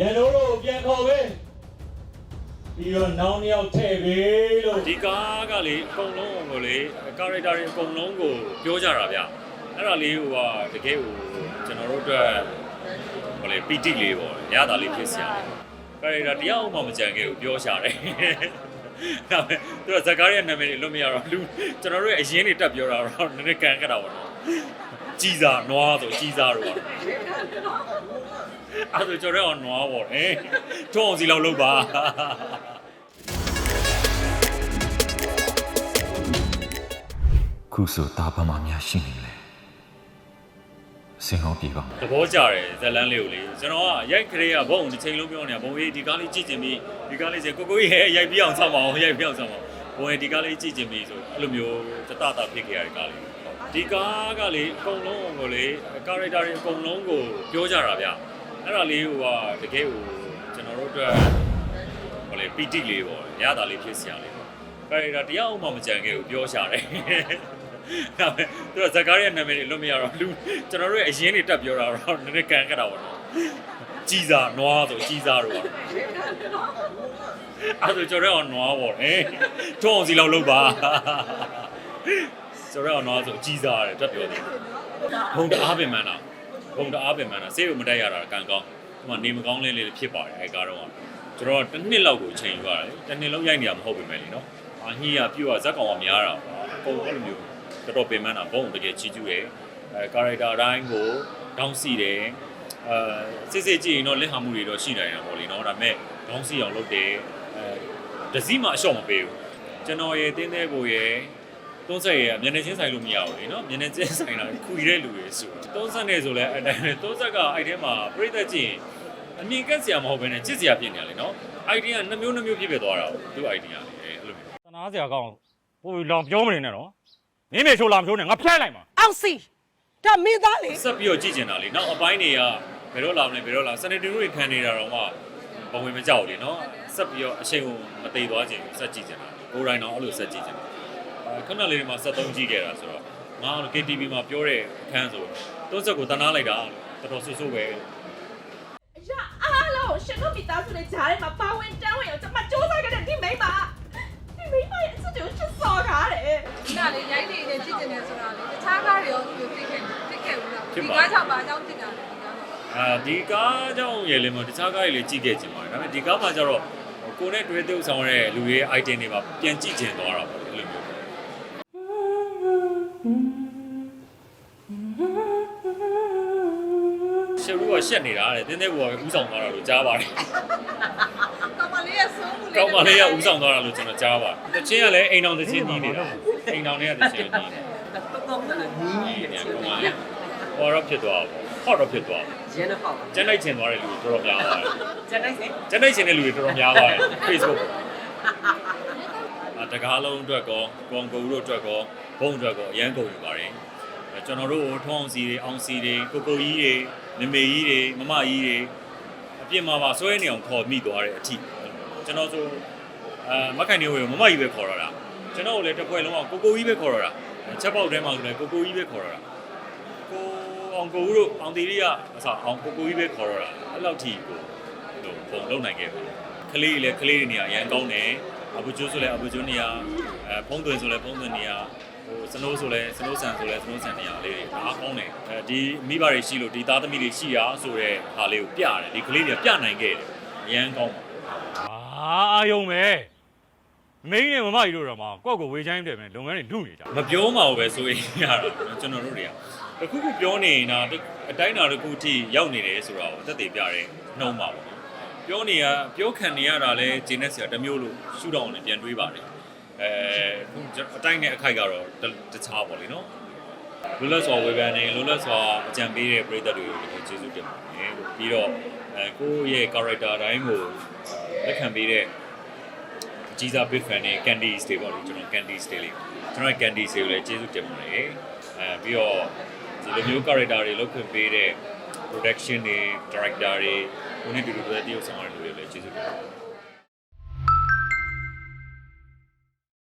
ရန်တို့တို့ပြန်ခေါ်ပဲပြီးတော့နောင်တစ်ယောက်ထည့်ပြီလို့ဒီကားကလေအကုန်လုံးကိုလေကာရက်တာတွေအကုန်လုံးကိုပြောကြတာဗျအဲ့ဒါလေးဟိုကတကယ်ဟိုကျွန်တော်တို့အတွက်ဟိုလေပီတိလေးပေါ့ရတာလေးဖြစ်စရာကာရက်တာတရားဥမှမကြံခဲ့ဘူးပြောရှာတယ်ဒါပေမဲ့သူကဇကားရဲ့နာမည်တွေလွတ်မရတော့လူကျွန်တော်တို့ရဲ့အရင်တွေတက်ပြောတာတော့နည်းနည်းကန်ကြတာပေါ့နော်ကြီးစားနွားဆိုကြီးစားတော့ အဲ့ဒါကျွန်တော်တို့ကနွားပေါ့ဟဲ့ထုံးအောင်စီလောက်လုပ်ပါခုဆိုတာဘာမှများရှိနေလဲစင်ဟောပြေပါမယ်သဘောကျတယ်ဇလန်းလေးကိုလေကျွန်တော်ကရိုက်ခရေကဘုံတစ်ချိန်လုံးပြောနေတာဘုံကြီးဒီကားလေးကြည့်ကျင်ပြီးဒီကားလေးကျကိုကိုကြီးရဲ့ရိုက်ပြီးအောင်ဆောက်ပါအောင်ရိုက်ပြီးအောင်ဆောက်ပါဘုံကြီးဒီကားလေးကြည့်ကျင်ပြီးဆိုအဲ့လိုမျိုးတတတာဖြစ်ခဲ့ရတဲ့ကားလေးဒီကားကလေအကုန်လုံးကိုလေကာရက်တာတွေအကုန်လုံးကိုပြောကြတာဗျ အဲ့ဒါလေးဟိုကတကယ်ဟိုကျွန်တော်တို့အတွက်ဟိုလေပီတိလေးပေါ့ရတာလေးဖြစ်စရာလေးပေါ့ကာရက်တာတရားဥမှမကြံခဲ့ဘူးပြောရှာတယ်ဒါပေမဲ့သူကဇကားရဲ့နာမည်တွေလွတ်မရတော့လူကျွန်တော်တို့ရဲ့အရင်တွေတက်ပြောတာတော့နည်းနည်းကန်ကြတာပေါ့နော်ကြီးစားနွားဆိုကြီးစားတော့ပေါ့အဲ့ဒါကျွန်တော်တို့ကနွားပေါ့ဟဲ့ထုံးအောင်စီလောက်လုပ်ပါကျွန်တော်တို့ကနွားဆိုကြီးစားရတယ်တက်ပြောတယ်ဘုံတအားပင်မန်းတာ ဘုံတအားပင်မန်းတာဆေးကိုမတက်ရတာကံကောင်းဒီမှာနေမကောင်းလေးလေးဖြစ်ပါတယ်အဲကားတော့ကျွန်တော်တစ်နှစ်လောက်ကိုချိန်ယူရတယ်တစ်နှစ်လုံးရိုက်နေရမဟုတ်ပေမဲ့လीနော်အဟီးကပြည့်ကဇက်ကောင်ကများတာပါအကုန်အဲ့လိုမျိုးတော်တော်ပင်ပန်းတာဘုံတကယ်ချီးကျူးရယ်အဲကာရိုက်တာအတိုင်းကိုတောင်းစီတယ်အဲစစ်စစ်ကြည့်ရင်တော့လက်ဟာမှုတွေတော့ရှိနိုင်တာပေါ့လေနော်ဒါပေမဲ့တောင်းစီအောင်လုပ်တယ်အဲဒစီမှအလျှော့မပေးဘူးကျွန်တော်ရဲ့တင်းသေးကိုရဲ့ တွန်းဆက်ရဲ့မျက်နှာချင်းဆိုင်လို့မရဘူးလေနော်မျက်နှာချင်းဆိုင်တာခွေတဲ့လူတွေဆိုတွန်းဆက်နေဆိုလဲအဲ့တိုင်းတွန်းဆက်ကအဲ့ထဲမှာပြိသက်ကြည့်ရင်အမြင်ကက်စရာမဟုတ်ဘဲနဲ့ချစ်စရာဖြစ်နေရလေနော်အိုင်ဒီယာနှမျိုးနှမျိုးဖြစ်ဖြစ်သွားတာကိုသူ့အိုင်ဒီယာလေအဲ့လိုမျိုးသနာစရာကောင်းပို့လောင်ပြောမနေနဲ့နော်မင်းမေချိုလာမချိုးနဲ့ငါဖျက်လိုက်မှာအောင်စီဒါမင်းသားလေဆက်ပြီးတော့ကြည့်ကျင်တာလေနောက်အပိုင်းတွေကဘယ်တော့လာမလဲဘယ်တော့လာစနေတူတွေခံနေတာတော့မှဘဝင်မကြောက်လေနော်ဆက်ပြီးတော့အချိန်ကိုမသေးသွားခြင်းဆက်ကြည့်ကျင်တာကိုယ်တိုင်တော့အဲ့လိုဆက်ကြည့်ကျင်တာအဲ ခဏလေးတွေမှာ73ကြည့်ခဲ့တာဆိုတော့ငါတို့ KTV မှာပြောတဲ့အခန်းဆိုတွန်းဆက်ကိုတနာလိုက်တာတော်တော်ဆူဆူပဲအရာအားလုံးရှင်တို့မိသားစုနဲ့ဂျားထဲမှာပါဝင်တန်းဝင်အောင်ကျွန်မစူးစမ်းခဲ့တဲ့ဒီမိန်းမဒီမိန်းမရဲ့အစ်ကိုချစ်စော်ကားတယ်ဒါလေရိုက်နေနေကြည့်နေတယ်ဆိုတာလေတခြားကားတွေရောသူဖြစ်ခဲ့ဖြစ်ခဲ့ဘူးလားဒီကားကြောင့်ဘာကြောင့်ဖြစ်တာလဲဒီကားတော့အာဒီကားကြောင့်ရေလေမတခြားကားတွေလည်းကြည့်ခဲ့ချင်ပါတယ်ဒါပေမဲ့ဒီကားမှာကျတော့ကိုယ်နဲ့တွေ့တဲ့ဥဆောင်တဲ့လူတွေ item တွေမှာပြန်ကြည့်ချင်သွားတာပေါ့လေအဲ့လိုမျိုး ရှယ်ရူ ကရှက်နေတာတဲ့တင်းတဲ့ဘူကဥဆောင်သွားတာလို့ကြားပါတယ်ကောင်မလေးရဲ့ဆုံးမှုလေး။ကောင်းပါလေကဥဆောင်သွားတာလို့ကျွန်တော်ကြားပါတယ်။တချင်းကလည်းအိမ်တော်တချင်းကြီးနေတာ။အိမ်တော်တွေကတချင်းကြီးနေ။တော်တော်လည်းကြီးနေကောင်းပါလေ။ဟောတော့ဖြစ်သွားပါဘူး။ဟောတော့ဖြစ်သွားပါဘူးရန်တော့ပေါ့။ကျန်လိုက်ချင်သွားတဲ့လူတွေတော်တော်များပါတယ်ကျန်တိုင်းစိ။ကျန်လိုက်ချင်တဲ့လူတွေတော်တော်များပါတယ် Facebook ။အတကားလုံးအတွက်ကောကွန်ကိုတို့အတွက်ကောဘုံအတွက်ကောအရန်ကုန်ယူပါတယ်။အဲ ကျွန်တော်တို့ထုံးအောင်စီတွေအောင်စီတွေကိုကိုကြီးတွေမမေကြီးတွေမမကြီးတွေအပြင်မှာပါဆွဲနေအောင်ခေါ်မိသွားတဲ့အထိကျွန်တော်ဆိုအဲမခိုင်နေဝေကိုမမကြီးပဲခေါ်ရတာကျွန်တော်ကိုလည်းတစ်ဖွဲ့လုံးကကိုကိုကြီးပဲခေါ်ရတာချက်ပေါက်ထဲမှာဆိုလည်းကိုကိုကြီးပဲခေါ်ရတာကိုအောင်ကိုဦးတို့အောင်တီရီကအစားအောင်ကိုကိုကြီးပဲခေါ်ရတာအဲ့လောက်ထိကိုဟိုပုံလုံးနိုင်ခဲ့ပြီကလေးတွေလည်းကလေးတွေနေရာအရန်ကောင်းတယ်အဘူကျိုးဆိုလည်းအဘူကျိုးနေရာအဲဖုံးသွင်းဆိုလည်းဖုံးသွင်းနေရာ ဟိုစနိုးဆိုလည်းစနိုးဆန်ဆိုလည်းစနိုးဆန်နေရာလေးတွေအားကောင်းတယ်အဲဒီမိဘတွေရှိလို့ဒီသားသမီးတွေရှိရာဆိုတဲ့ဟာလေးကိုပြတယ်ဒီကလေးတွေကပြနိုင်ခဲ့တယ်အရန်ကောင်းပါအာအာယုံပဲမင်းနဲ့မမကြီးတို့တော့မှကော့ကိုဝေချိုင်းတယ်မယ်လုပ်ငန်းတွေလူနေကြမပြောမှာပဲဆိုရင်ရတာကျွန်တော်တို့တွေကတခုခုပြောနေရင်ဒါအတိုင်းတာတစ်ခုအထိရောက်နေတယ်ဆိုတာကိုသက်သေပြတယ်နှုံးပါပေါ့ပြောနေရပြောခံနေရတာလဲဂျင်းနဲ့ဆရာတစ်မျိုးလို့ရှူတောင်းနဲ့ပြန်တွေးပါတယ် အဲခုအတိုင်းနဲ့အခိုက်ကတော့တခြားပေါ့လေနော်လွတ်လပ်စွာဝေဖန်နေလွတ်လပ်စွာအကြံပေးတဲ့ပရိသတ်တွေကိုကျေးဇူးတင်ပါတယ်ပြီးတော့အဲကိုယ့်ရဲ့ character တိုင်းကိုလက်ခံပေးတဲ့ကြီးစား big fan တွေ candies တွေပေါ့လေကျွန်တော် candies တွေလေကျွန်တော် candies တွေကိုလည်းကျေးဇူးတင်ပါတယ်အဲပြီးတော့ဒီလိုမျိုး character တွေလုပ်ခွင့်ပေးတဲ့ production တွေ director တွေကိုနေ့တူတူတွေတရုပ်ဆောင်ရတဲ့လူတွေလည်းကျေးဇူးတင်ပါတယ်